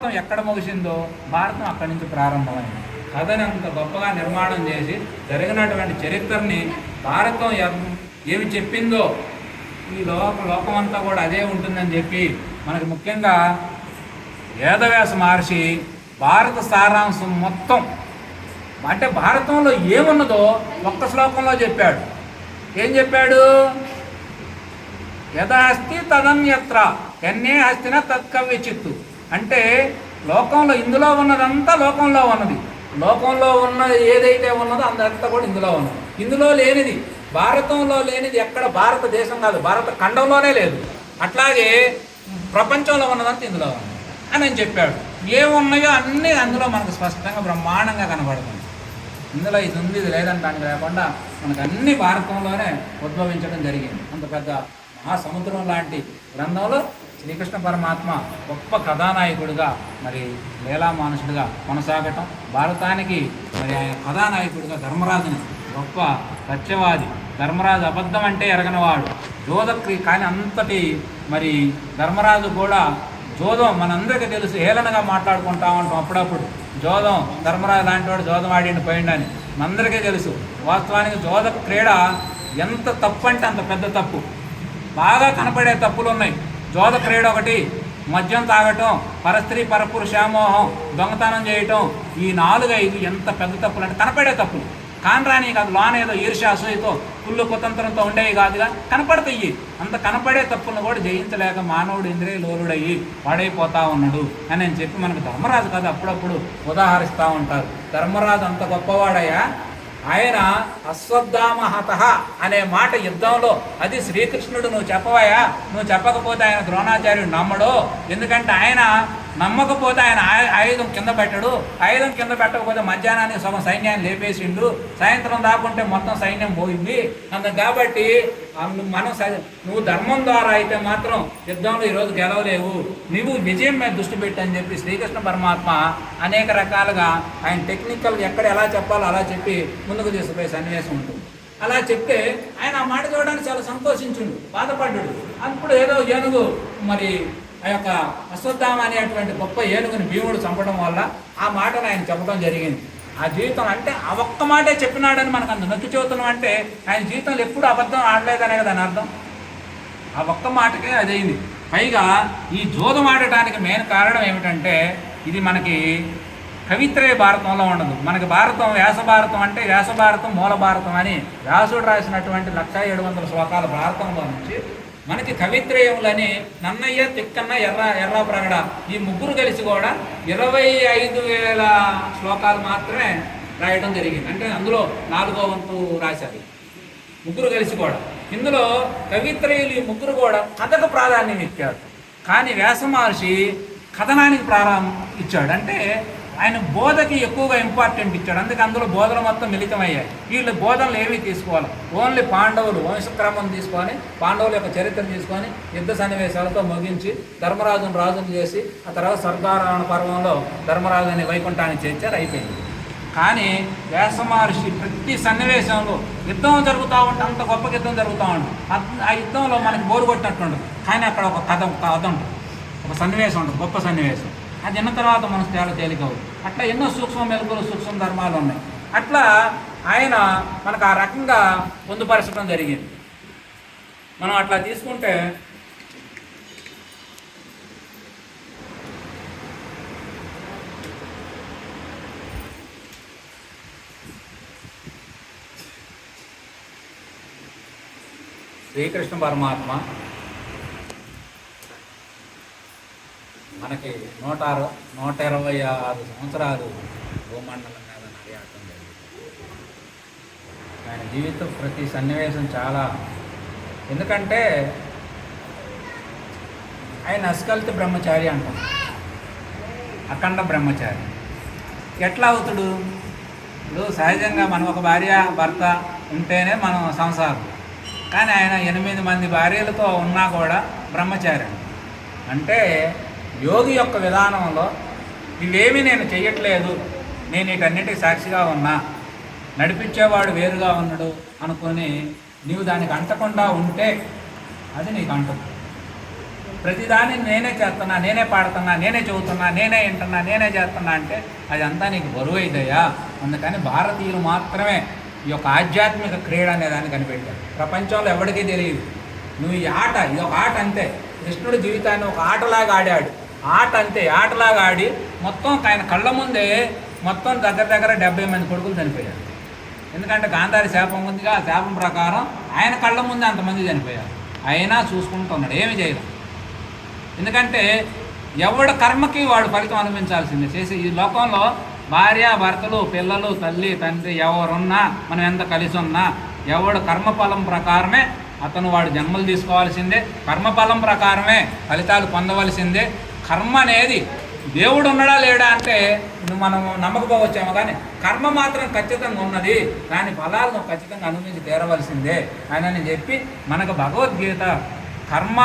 భారతం ఎక్కడ ముగిసిందో భారతం అక్కడి నుంచి ప్రారంభమైంది. కథని అంత గొప్పగా నిర్మాణం చేసి జరిగినటువంటి చరిత్రని భారతం ఏమి చెప్పిందో ఈ లోక లోకమంతా కూడా అదే ఉంటుందని చెప్పి మనకి ముఖ్యంగా వేదవ్యాస మహర్షి భారత సారాంశం మొత్తం అంటే భారతంలో ఏమున్నదో ఒక్క శ్లోకంలో చెప్పాడు. ఏం చెప్పాడు? యథాస్తి తదన్యత్ర ఎన్నే హస్తిన తత్కవ్య చిత్తు అంటే లోకంలో ఇందులో ఉన్నదంతా లోకంలో ఉన్నది. లోకంలో ఉన్నది ఏదైతే ఉన్నదో అందంతా కూడా ఇందులో ఉన్నది. ఇందులో లేనిది భారతంలో లేనిది ఎక్కడ భారతదేశం కాదు. భారత ఖండంలోనే లేదు. అట్లాగే ప్రపంచంలో ఉన్నదంతా ఇందులో ఉంది అని అని చెప్పాడు. ఏమున్నాయో అన్నీ అందులో మనకు స్పష్టంగా బ్రహ్మాండంగా కనబడుతుంది. ఇందులో ఇది ఉంది ఇది లేదంటానికి లేకుండా మనకు అన్ని భారతంలోనే ఉద్భవించడం జరిగింది. అంత పెద్ద మహాసముద్రం లాంటి గ్రంథంలో శ్రీకృష్ణ పరమాత్మ గొప్ప కథానాయకుడిగా మరి లీలా మానుషుడిగా కొనసాగటం భారతానికి మరి ఆయన కథానాయకుడిగా ధర్మరాజుని గొప్ప సత్యవాది. ధర్మరాజు అబద్ధం అంటే ఎరగనవాడు. జోదక్రి కానీ అంతటి మరి ధర్మరాజు కూడా జోదం మనందరికీ తెలుసు హేళనగా మాట్లాడుకుంటా ఉంటాం అప్పుడప్పుడు. జోదం ధర్మరాజు లాంటి వాడు జోదం ఆడిండి పోయిండని మనందరికీ తెలుసు. వాస్తవానికి జోద క్రీడ ఎంత తప్పు అంటే అంత పెద్ద తప్పు. బాగా కనపడే తప్పులు ఉన్నాయి జోద క్రీడ ఒకటి మద్యం తాగటం పరస్త్రీ పరపురు శామోహం దొంగతనం చేయటం ఈ నాలుగు ఐదు ఎంత పెద్ద తప్పులు అంటే కనపడే తప్పులు. కానరాని కాదు లోనేదో ఏదో అసూయతో కుళ్ళు కుతంత్రంతో ఉండేవి కాదుగా కనపడతాయి. అంత కనపడే తప్పులను కూడా జయించలేక మానవుడు ఇంద్రియ లోలుడయ్యి పాడైపోతా ఉన్నాడు అని నేను చెప్పి మనకు ధర్మరాజు కాదు అప్పుడప్పుడు ఉదాహరిస్తూ ఉంటారు. ధర్మరాజు అంత గొప్పవాడయ్యా ఆయన అశ్వత్థామహత అనే మాట యుద్ధంలో అది శ్రీకృష్ణుడు నువ్వు చెప్పవయా నువ్వు చెప్పకపోతే ఆయన ద్రోణాచార్యుడు నమ్మడు. ఎందుకంటే ఆయన నమ్మకపోతే ఆయన ఆయుధం కింద పెట్టడు. ఆయుధం కింద పెట్టకపోతే మధ్యాహ్నానికి సగం సైన్యాన్ని లేపేసిండు. సాయంత్రం దాకుంటే మొత్తం సైన్యం పోయింది. అందుకు కాబట్టి మనం స- నువ్వు ధర్మం ద్వారా అయితే మాత్రం యుద్ధంలో ఈరోజు గెలవలేవు. నువ్వు విజయం మీద దృష్టి పెట్టని చెప్పి శ్రీకృష్ణ పరమాత్మ అనేక రకాలుగా ఆయన టెక్నికల్ ఎక్కడ ఎలా చెప్పాలో అలా చెప్పి ముందుకు తీసుకుపోయే సన్నివేశం ఉంటుంది. అలా చెప్తే ఆయన ఆ మాట చూడడానికి చాలా సంతోషించుండు బాధపడ్డాడు. అప్పుడు ఏదో ఏనుగు మరి ఆ యొక్క అశ్వత్థామ అనేటువంటి గొప్ప ఏనుగుని భీముడు చంపడం వల్ల ఆ మాటను ఆయన చెప్పడం జరిగింది. ఆ జీవితం అంటే ఆ ఒక్క మాటే చెప్పినాడని మనకు అంత నొక్కి చెబుతున్నాం అంటే ఆయన జీవితంలో ఎప్పుడు అబద్ధం ఆడలేదనే కదా దాని అర్థం? ఆ ఒక్క మాటకే అదైంది పైగా ఈ జోదం ఆడటానికి మెయిన్ కారణం ఏమిటంటే ఇది మనకి కవిత్రే భారతంలో ఉండదు. మనకి భారతం వ్యాస భారతం అంటే వ్యాస భారతం మూల భారతం అని వ్యాసుడు రాసినటువంటి లక్ష ఏడు వందల శ్లోకాల భారతంలో నుంచి మనకి కవిత్రయములని నన్నయ్య తిక్కన్న ఎర్ర ఎర్ర ప్రగడ ఈ ముగ్గురు కలిసి కూడా ఇరవై ఐదు వేల శ్లోకాలు మాత్రమే రాయడం జరిగింది. అంటే అందులో నాలుగో వంతు రాశారు. ముగ్గురు కలిసి కూడా. ఇందులో కవిత్రయులు ఈ ముగ్గురు కూడా కథకు ప్రాధాన్యం ఇచ్చారు. కానీ వ్యాస మహర్షి కథనానికి ప్రారంభం ఇచ్చాడు. అంటే ఆయన బోధకి ఎక్కువగా ఇంపార్టెంట్ ఇచ్చాడు. అందుకే అందులో బోధనలు మొత్తం మిళితమయ్యాయి. వీళ్ళు బోధనలు ఏమీ తీసుకోవాలి. ఓన్లీ పాండవులు వంశక్రమం తీసుకొని పాండవుల యొక్క చరిత్ర తీసుకొని యుద్ధ సన్నివేశాలతో ముగించి ధర్మరాజును రాజును చేసి ఆ తర్వాత స్వర్గారోహణ పర్వంలో ధర్మరాజుని వైకుంఠానికి చేర్చారు అయిపోయింది. కానీ వ్యాస మహర్షి ప్రతి సన్నివేశంలో యుద్ధం జరుగుతూ ఉంటే అంత గొప్ప యుద్ధం జరుగుతూ ఉంటుంది ఆ యుద్ధంలో మనకి బోరు కొట్టినట్టు ఉంటుంది కానీ అక్కడ ఒక కథ కథ ఉంటుంది ఒక సన్నివేశం ఉంటుంది గొప్ప సన్నివేశం. అది విన్న తర్వాత మనకు తేడా తేలికవు. అట్లా ఎన్నో సూక్ష్మ మెలకులు సూక్ష్మ ధర్మాలు ఉన్నాయి. అట్లా ఆయన మనకు ఆ రకంగా పొందుపరచడం జరిగింది. మనం అట్లా తీసుకుంటే శ్రీకృష్ణ పరమాత్మ మనకి నూట అరవై నూట ఇరవై ఆరు సంవత్సరాలు భూమండలం మీద నడియాడటం జరిగింది. ఆయన జీవితం ప్రతి సన్నివేశం చాలా ఎందుకంటే ఆయన అస్కల్త బ్రహ్మచారి అంటాం. అఖండ బ్రహ్మచారి. ఎట్లా అవుతాడు? ఇప్పుడు సహజంగా మనం ఒక భార్య భర్త ఉంటేనే మనం సంసారం కానీ ఆయన ఎనిమిది మంది భార్యలతో ఉన్నా కూడా బ్రహ్మచారి అంటే యోగి యొక్క విధానంలో ఇవేమీ నేను చెయ్యట్లేదు నేను వీటన్నిటికి సాక్షిగా ఉన్నా. నడిపించేవాడు వేరుగా ఉన్నాడు అనుకొని నీవు దానికి అంటకుండా ఉంటే అది నీకు అంటుంది. ప్రతిదాన్ని నేనే చేస్తున్నా నేనే పాడుతున్నా నేనే చెబుతున్నా నేనే వింటున్నా నేనే చేస్తున్నా అంటే అది అంతా నీకు బరువు అయిదయ్యా అందుకని భారతీయులు మాత్రమే ఈ యొక్క ఆధ్యాత్మిక క్రీడ అనే దాన్ని కనిపెట్టారు. ప్రపంచంలో ఎవరికీ తెలియదు. నువ్వు ఈ ఆట ఇది ఒక ఆట అంతే. కృష్ణుడు జీవితాన్ని ఒక ఆటలాగా ఆడాడు. ఆట అంతే ఆటలాగా ఆడి మొత్తం ఆయన కళ్ళ ముందే మొత్తం దగ్గర దగ్గర డెబ్బై మంది కొడుకులు చనిపోయారు. ఎందుకంటే గాంధారి శాపం ఉందిగా ఆ శాపం ప్రకారం ఆయన కళ్ళ ముందే అంతమంది చనిపోయారు. అయినా చూసుకుంటున్నాడు ఏమి చేయలేదు. ఎందుకంటే ఎవడ కర్మకి వాడు ఫలితం అనుభవించాల్సిందే. చేసి ఈ లోకంలో భార్య భర్తలు పిల్లలు తల్లి తండ్రి ఎవరున్నా మనం ఎంత కలిసి ఉన్నా ఎవడు కర్మఫలం ప్రకారమే అతను వాడు జన్మలు తీసుకోవాల్సిందే. కర్మఫలం ప్రకారమే ఫలితాలు పొందవలసిందే. కర్మ అనేది దేవుడు ఉన్నాడా లేడా అంటే మనం నమ్మకపోవచ్చేమో కానీ కర్మ మాత్రం ఖచ్చితంగా ఉన్నది. దాని ఫలాలను ఖచ్చితంగా అనుభవించి తీరవలసిందే. అని చెప్పి మనకు భగవద్గీత కర్మ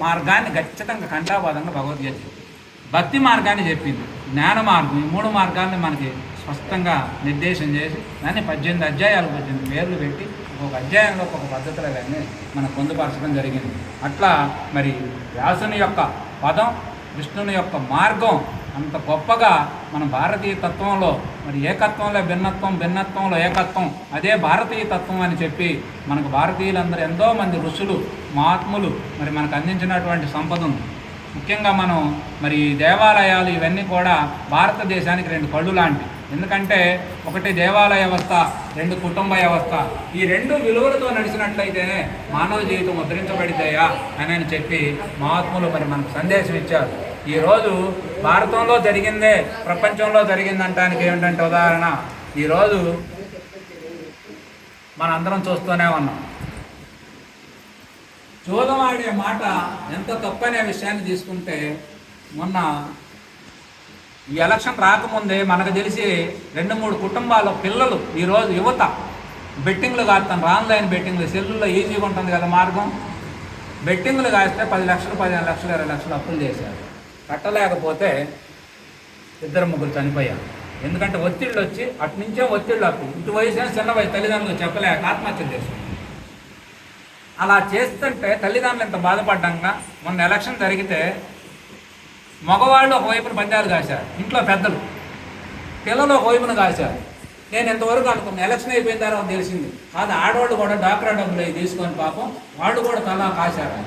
మార్గాన్ని ఖచ్చితంగా కంఠాపాదంగా భగవద్గీత భక్తి మార్గాన్ని చెప్పింది. జ్ఞాన మార్గం ఈ మూడు మార్గాల్ని మనకి స్పష్టంగా నిర్దేశం చేసి దాన్ని పద్దెనిమిది అధ్యాయాలు పద్దెనిమిది పేర్లు పెట్టి ఒక్కొక్క అధ్యాయంలో ఒక్కొక్క పద్ధతులు అవన్నీ మనం పొందుపరచడం జరిగింది. అట్లా మరి వ్యాసుని యొక్క పదం విష్ణుని యొక్క మార్గం అంత గొప్పగా మన భారతీయ తత్వంలో మరి ఏకత్వంలో భిన్నత్వం భిన్నత్వంలో ఏకత్వం అదే భారతీయ తత్వం అని చెప్పి మనకు భారతీయులందరూ ఎంతో మంది ఋషులు మహాత్ములు మరి మనకు అందించినటువంటి సంపద ఉంది. ముఖ్యంగా మనం మరి దేవాలయాలు ఇవన్నీ కూడా భారతదేశానికి రెండు కళ్ళు లాంటివి. ఎందుకంటే ఒకటి దేవాలయ వ్యవస్థ రెండు కుటుంబ వ్యవస్థ. ఈ రెండు విలువలతో నడిచినట్లయితేనే మానవ జీవితం ముద్రించబడితేయా అని అని చెప్పి మహాత్ములు మరి మనకు సందేశం ఇచ్చారు. ఈరోజు భారతంలో జరిగిందే ప్రపంచంలో జరిగిందంటానికి ఏమిటంటే ఉదాహరణ ఈరోజు మనందరం చూస్తూనే ఉన్నాం. జోదం ఆడే మాట ఎంత తప్పనే విషయాన్ని తీసుకుంటే మొన్న ఈ ఎలక్షన్ రాకముందే మనకు తెలిసి రెండు మూడు కుటుంబాల పిల్లలు ఈరోజు యువత బెట్టింగ్లు కాస్తాను ఆన్లైన్ బెట్టింగ్లు సెల్లుల్లో ఈజీగా ఉంటుంది కదా మార్గం. బెట్టింగ్లు కాస్తే పది లక్షలు పదిహేను లక్షలు ఇరవై లక్షలు అప్పులు చేశారు. కట్టలేకపోతే ఇద్దరు ముగ్గురు చనిపోయారు. ఎందుకంటే ఒత్తిళ్ళు వచ్చి అటు నుంచే ఒత్తిళ్ళు అప్పు ఇటు వయసు చిన్న వయసు తల్లిదండ్రులు చెప్పలేక ఆత్మహత్యలు చేశారు. అలా చేస్తుంటే తల్లిదండ్రులు ఇంత బాధపడ్డంగా మొన్న ఎలక్షన్ జరిగితే మగవాళ్ళు ఒకవైపున పందాలు కాశారు ఇంట్లో పెద్దలు. పిల్లలు ఒకవైపున కాశారు నేను ఇంతవరకు అనుకున్నాను ఎలక్షన్ అయిపోయిన తర్వాత తెలిసింది. కాదు ఆడవాళ్ళు కూడా డాక్రా డబ్బులు అవి తీసుకొని పాపం వాళ్ళు కూడా తలా కాశారు.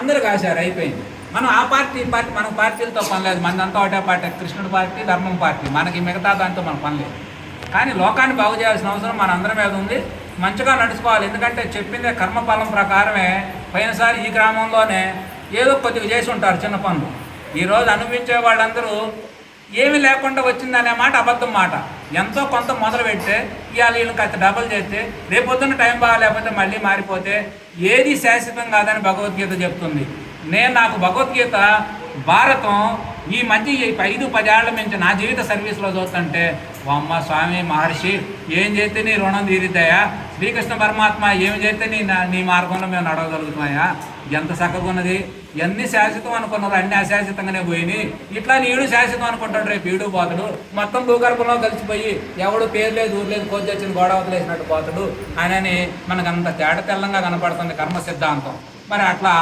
అందరు కాశారు అయిపోయింది. మనం ఆ పార్టీ ఈ పార్టీ మన పార్టీలతో పనిలేదు మనంతా ఒకటే పార్టీ కృష్ణుడి పార్టీ ధర్మం పార్టీ. మనకి మిగతా దాంతో మన పనిలేదు కానీ లోకాన్ని బాగు చేయాల్సిన అవసరం మన అందరి మీద ఉంది. మంచిగా నడుచుకోవాలి. ఎందుకంటే చెప్పిందే కర్మఫలం ప్రకారమే పోయినసారి ఈ గ్రామంలోనే ఏదో కొద్దిగా చేసి ఉంటారు చిన్న పనులు. ఈరోజు అనుభవించే వాళ్ళందరూ ఏమీ లేకుండా వచ్చిందనే మాట అబద్ధం మాట. ఎంతో కొంత మొదలు పెడితే ఇవాళ వీళ్ళకి కాస్త డబల్ చేస్తే రేపొద్దున టైం బాగాలేకపోతే మళ్ళీ మారిపోతే ఏది శాశ్వతం కాదని భగవద్గీత చెప్తుంది. నేను నాకు భగవద్గీత భారతం ఈ మధ్య ఐదు పదేళ్ళ నుంచి నా జీవిత సర్వీస్లో చూస్తుంటే అమ్మ స్వామి మహర్షి ఏం చేస్తే నీ రుణం తీరిద్దాయా శ్రీకృష్ణ పరమాత్మ ఏం చేస్తే నీ నా- నీ మార్గంలో మేము నడవగలుగుతున్నాయా ఎంత చక్కగా ఉన్నది ఎన్ని శాశ్వతం అనుకున్నారు అన్ని అశాశ్వతంగానే పోయినాయి. ఇట్లా నీడు శాశ్వతం అనుకుంటాడు రేపు ఈడు పోతాడు. మొత్తం భూగర్భంలో కలిసిపోయి ఎవడు పేరు లేదు ఊరు లేదు కోచి వచ్చిన గోడ వదిలేసినట్టు పోతాడు. అని మనకు అంత తేట తెల్లంగా కనపడుతుంది కర్మ సిద్ధాంతం. మరి అట్లా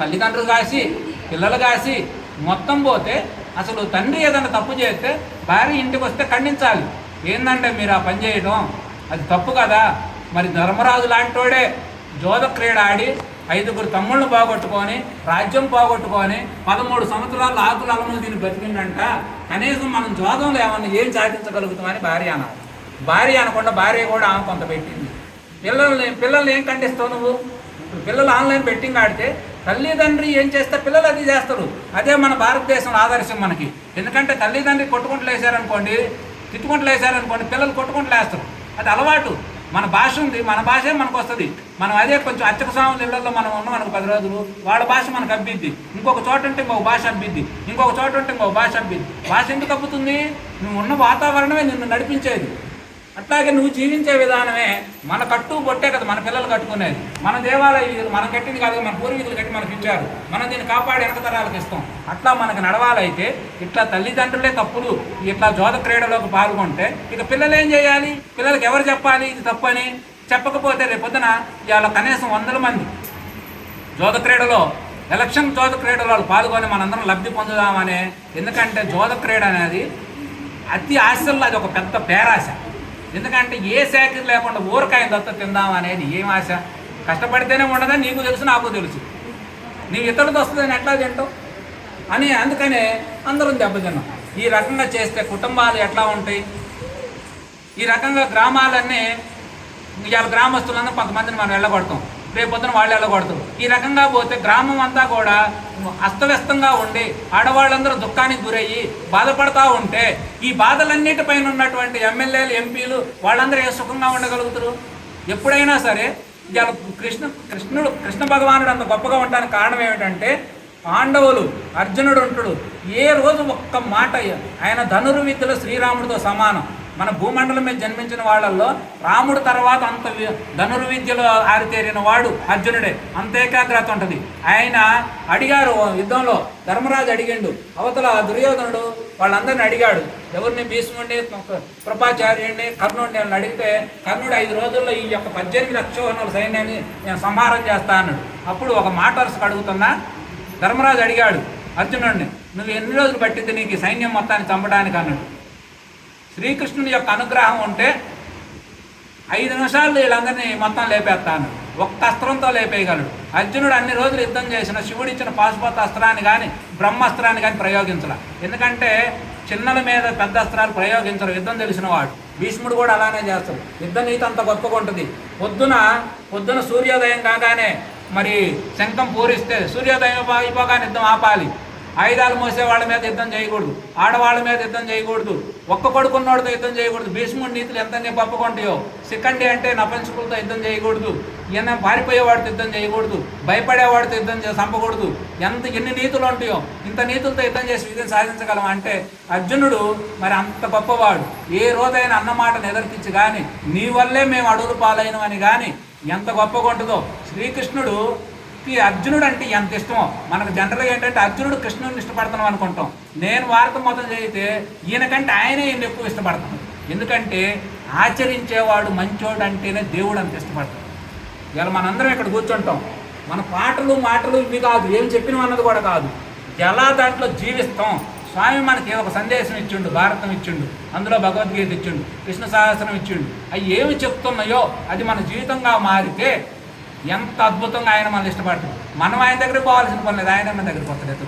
తల్లిదండ్రులు కాసి పిల్లలు కాసి మొత్తం పోతే అసలు తండ్రి ఏదైనా తప్పు చేస్తే భార్య ఇంటికి వస్తే ఖండించాలి. ఏందంటే మీరు ఆ పని చేయడం? అది తప్పు కదా. మరి ధర్మరాజు లాంటోడే జోద క్రీడ ఆడి ఐదుగురు తమ్ముళ్ళు పోగొట్టుకొని రాజ్యం పోగొట్టుకొని పదమూడు సంవత్సరాలు ఆకులు అలములు దీన్ని బతికిండంట కనీసం మనం జోదంలో ఏమన్నా ఏం సాధించగలుగుతామని భార్య అన్నారు భార్య అనకుండా భార్య కూడా ఆమె కొంత పెట్టింది. పిల్లల్ని పిల్లల్ని ఏం ఖండిస్తావు నువ్వు? ఇప్పుడు పిల్లలు ఆన్లైన్ బెట్టింగ్ ఆడితే తల్లిదండ్రి ఏం చేస్తే పిల్లలు అది చేస్తారు. అదే మన భారతదేశంలో ఆదర్శం మనకి. ఎందుకంటే తల్లిదండ్రి కొట్టుకుంటూ వేసారనుకోండి తిట్టుకుంటూ వేసారనుకోండి పిల్లలు కొట్టుకుంటూ వేస్తారు. అది అలవాటు. మన భాష ఉంది మన భాషే మనకు వస్తుంది మనం అదే కొంచెం అచ్చక స్వామి ఇళ్ళలో మనం ఉన్నాం మనకు పది రోజులు వాళ్ళ భాష మనకు అబ్బిద్ది. ఇంకొక చోట ఉంటే ఇంకొక భాష అబ్బిద్ది. ఇంకొక చోట ఉంటే ఇంకొక భాష అబ్బిద్ది. భాష ఎందుకు అబ్బుతుంది? నువ్వు ఉన్న వాతావరణమే నిన్ను నడిపించేది. అట్లాగే నువ్వు జీవించే విధానమే మన కట్టు బొట్టే కదా మన పిల్లలు కట్టుకునేది. మన దేవాలయం మనం కట్టింది కాదు మన పూర్వీకులు కట్టి మనకి ఇచ్చారు. మనం దీన్ని కాపాడి వెనక తరాలకు ఇస్తాం. అట్లా మనకు నడవాలైతే ఇట్లా తల్లిదండ్రులే తప్పులు. ఇట్లా జోద క్రీడలోకి పాల్గొంటే ఇక పిల్లలు ఏం చేయాలి? పిల్లలకి ఎవరు చెప్పాలి? ఇది తప్పని చెప్పకపోతే రేపొద్దున ఇవాళ కనీసం వందల మంది జోద క్రీడలో ఎలక్షన్ జోద క్రీడలో పాల్గొని మనందరం లబ్ధి పొందుదామనే. ఎందుకంటే జోద క్రీడ అనేది అతి ఆశల్లో అది ఒక పెద్ద పేరాశ. ఎందుకంటే ఏ శాఖ లేకుండా ఊరకాయ దత్త తిందాం అనేది ఏం ఆశ? కష్టపడితేనే ఉండదని నీకు తెలుసు నాకు తెలుసు. నీవు ఇతరులతో వస్తుందని ఎట్లా తింటావు? అని అందుకనే అందరం దెబ్బతిన్నాం. ఈ రకంగా చేస్తే కుటుంబాలు ఎట్లా ఉంటాయి? ఈ రకంగా గ్రామాలన్నీ ఇవాళ గ్రామస్తులందరూ కొంతమందిని మనం వెళ్ళగొడతాం. రేపొద్దున వాళ్ళు వెళ్ళకూడదు ఈ రకంగా పోతే గ్రామం అంతా కూడా అస్తవ్యస్తంగా ఉండి ఆడవాళ్ళందరూ దుఃఖానికి గురయ్యి బాధపడతా ఉంటే ఈ బాధలన్నిటిపైన ఉన్నటువంటి ఎమ్మెల్యేలు ఎంపీలు వాళ్ళందరూ ఏ సుఖంగా ఉండగలుగుతారు? ఎప్పుడైనా సరే ఇవాళ కృష్ణ కృష్ణుడు కృష్ణ భగవానుడు అంత గొప్పగా ఉండడానికి కారణం ఏమిటంటే పాండవులు అర్జునుడు ఉంటాడు ఏ రోజు ఒక్క మాట ఆయన ధనుర్విద్యలో శ్రీరాముడితో సమానం. మన భూమండలం మీద జన్మించిన వాళ్ళల్లో రాముడు తర్వాత అంత వి- ధనుర్విద్యలో ఆరితేరిన వాడు అర్జునుడే. అంత ఏకాగ్రత ఉంటుంది. ఆయన అడిగారు యుద్ధంలో ధర్మరాజు అడిగిండు అవతల దుర్యోధనుడు వాళ్ళందరిని అడిగాడు ఎవరిని భీష్ముడిని కృపాచార్యుడిని కర్ణుడిని అని అడిగితే కర్ణుడు ఐదు రోజుల్లో ఈ యొక్క పద్దెనిమిది అక్షోహణుల సైన్యాన్ని నేను సంహారం చేస్తా అన్నాడు. అప్పుడు ఒక మాట వరుసకు అడుగుతున్నా ధర్మరాజు అడిగాడు అర్జునుడిని నువ్వు ఎన్ని రోజులు పట్టింది నీకు సైన్యం మొత్తాన్ని చంపడానికి? అన్నాడు. శ్రీకృష్ణుని యొక్క అనుగ్రహం ఉంటే ఐదు నిమిషాలు వీళ్ళందరినీ మొత్తం లేపేస్తాను. ఒక్క అస్త్రంతో లేపేయగలడు. అర్జునుడు అన్ని రోజులు యుద్ధం చేసిన శివుడు ఇచ్చిన పాశుపత అస్త్రాన్ని కానీ బ్రహ్మాస్త్రాన్ని కానీ ప్రయోగించాల. ఎందుకంటే చిన్నల మీద పెద్ద అస్త్రాలు ప్రయోగించరు. యుద్ధం తెలిసిన వాడు. భీష్ముడు కూడా అలానే చేస్తాడు. యుద్ధ నీతి అంత గొప్పగా ఉంటుంది. పొద్దున పొద్దున సూర్యోదయం కాగానే మరి శంఖం పూరిస్తే సూర్యోదయం అయిపోగానే యుద్ధం ఆపాలి. ఆయుధాలు మోసే వాళ్ళ మీద యుద్ధం చేయకూడదు. ఆడవాళ్ళ మీద యుద్ధం చేయకూడదు. ఒక్క కొడుకున్నోడితో యుద్ధం చేయకూడదు. భీష్ముడి నీతులు ఎంత గొప్పకుంటాయో సికండి అంటే నపంచుకులతో యుద్ధం చేయకూడదు. ఈయన పారిపోయేవాడితో యుద్ధం చేయకూడదు. భయపడేవాడితో యుద్ధం చంపకూడదు. ఎంత ఎన్ని నీతులు ఉంటాయో ఇంత నీతులతో యుద్ధం చేసి విజయం సాధించగలం అంటే అర్జునుడు మరి అంత గొప్పవాడు. ఏ రోజైనా అన్నమాట నిదర్తించి కానీ నీ వల్లే మేము అడుగులు పాలైనవని కానీ ఎంత గొప్పగా ఉంటుందో. శ్రీకృష్ణుడు ఈ అర్జునుడు అంటే ఎంత ఇష్టమో. మనకు జనరల్గా ఏంటంటే అర్జునుడు కృష్ణుడిని ఇష్టపడతాం అనుకుంటాం. నేను వార్త మొదలు చేయితే ఈయనకంటే ఆయనే ఈయన ఎక్కువ ఇష్టపడతాను ఎందుకంటే ఆచరించేవాడు మంచోడు అంటేనే దేవుడు అంత ఇష్టపడతాడు. ఇవాళ మనందరం ఇక్కడ కూర్చుంటాం. మన పాటలు మాటలు ఇవి కాదు. ఏం చెప్పినవి అన్నది కూడా కాదు. ఎలా దాంట్లో జీవిస్తాం? స్వామి మనకి ఒక సందేశం ఇచ్చిండు భారతం ఇచ్చిండు అందులో భగవద్గీత ఇచ్చిండు కృష్ణ సహస్రం ఇచ్చిండు. అవి ఏమి చెప్తున్నాయో అది మన జీవితంగా మారితే ఎంత అద్భుతంగా ఆయన మనల్ని ఇష్టపడతాడు. మనం ఆయన దగ్గర పోవాల్సిన పని లేదు. ఆయన మన దగ్గరికి వస్తలేదు